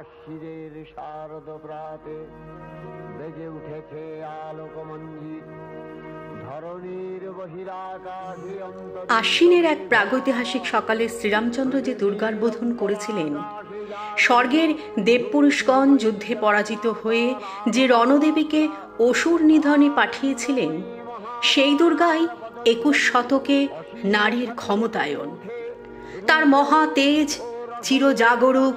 আশ্বিরের শারদ প্রাতে বেজে উঠেছে আলোকমঞ্জিত আশ্বিনের এক প্রাগৈতিহাসিক সকালে শ্রীরামচন্দ্র যে দুর্গার বোধন করেছিলেন, স্বর্গের দেবপুরুষগণ যুদ্ধে পরাজিত হয়ে যে রণদেবীকে অসুর নিধনে পাঠিয়েছিলেন, সেই দুর্গাই একুশ শতকে নারীর ক্ষমতায়ন। তার মহা তেজ চিরজাগরুক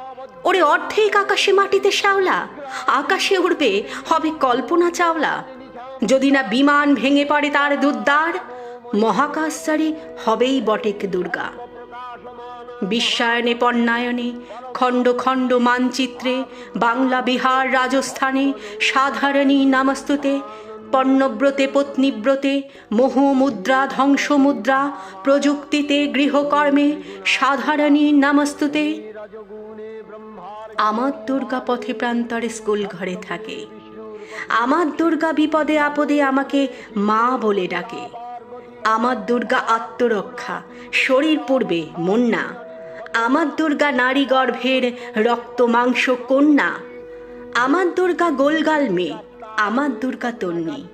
ওরে অর্ধেক আকাশে মাটিতে শ্যাওলা, আকাশে উড়বে, হবে কল্পনা চাওলা। যদি না বিমান ভেঙে পড়ে তার দুদ্দার মহাকাশচারী হবেই বটেক দুর্গা। বিশ্বায়নে, পণ্যায়নে, খণ্ড খণ্ড মানচিত্রে, বাংলা, বিহার, রাজস্থানে, সাধারণী নামস্তুতে, পণ্যব্রতে, পত্নীব্রতে, মোহ মুদ্রা, ধ্বংস মুদ্রা, প্রযুক্তিতে, গৃহকর্মে, সাধারণী নামস্তুতে আমার দুর্গা পথে প্রান্তরে স্কুল ঘরে থাকে। আমার দুর্গা বিপদে আপদে আমাকে মা বলে ডাকে। আমার দুর্গা আত্মরক্ষা, শরীর পূর্বে মন না আমার দুর্গা নারী গর্ভের রক্ত মাংস কন্যা। আমার দুর্গা গোলগাল মেয়ে আমার দুর্গা তন্নি।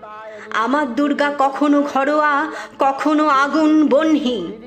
আমার দুর্গা কখনো ঘরোয়া, কখনো আগুন বহ্নি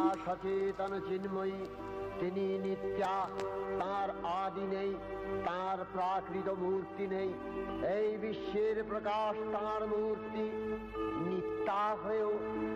সচেতন চিন্ময়ী, তিনি নিত্যা, তার আদি নেই, তার প্রাকৃত মূর্তি নেই। এই বিশ্বের প্রকাশ তার মূর্তি নিত্যা হয়েও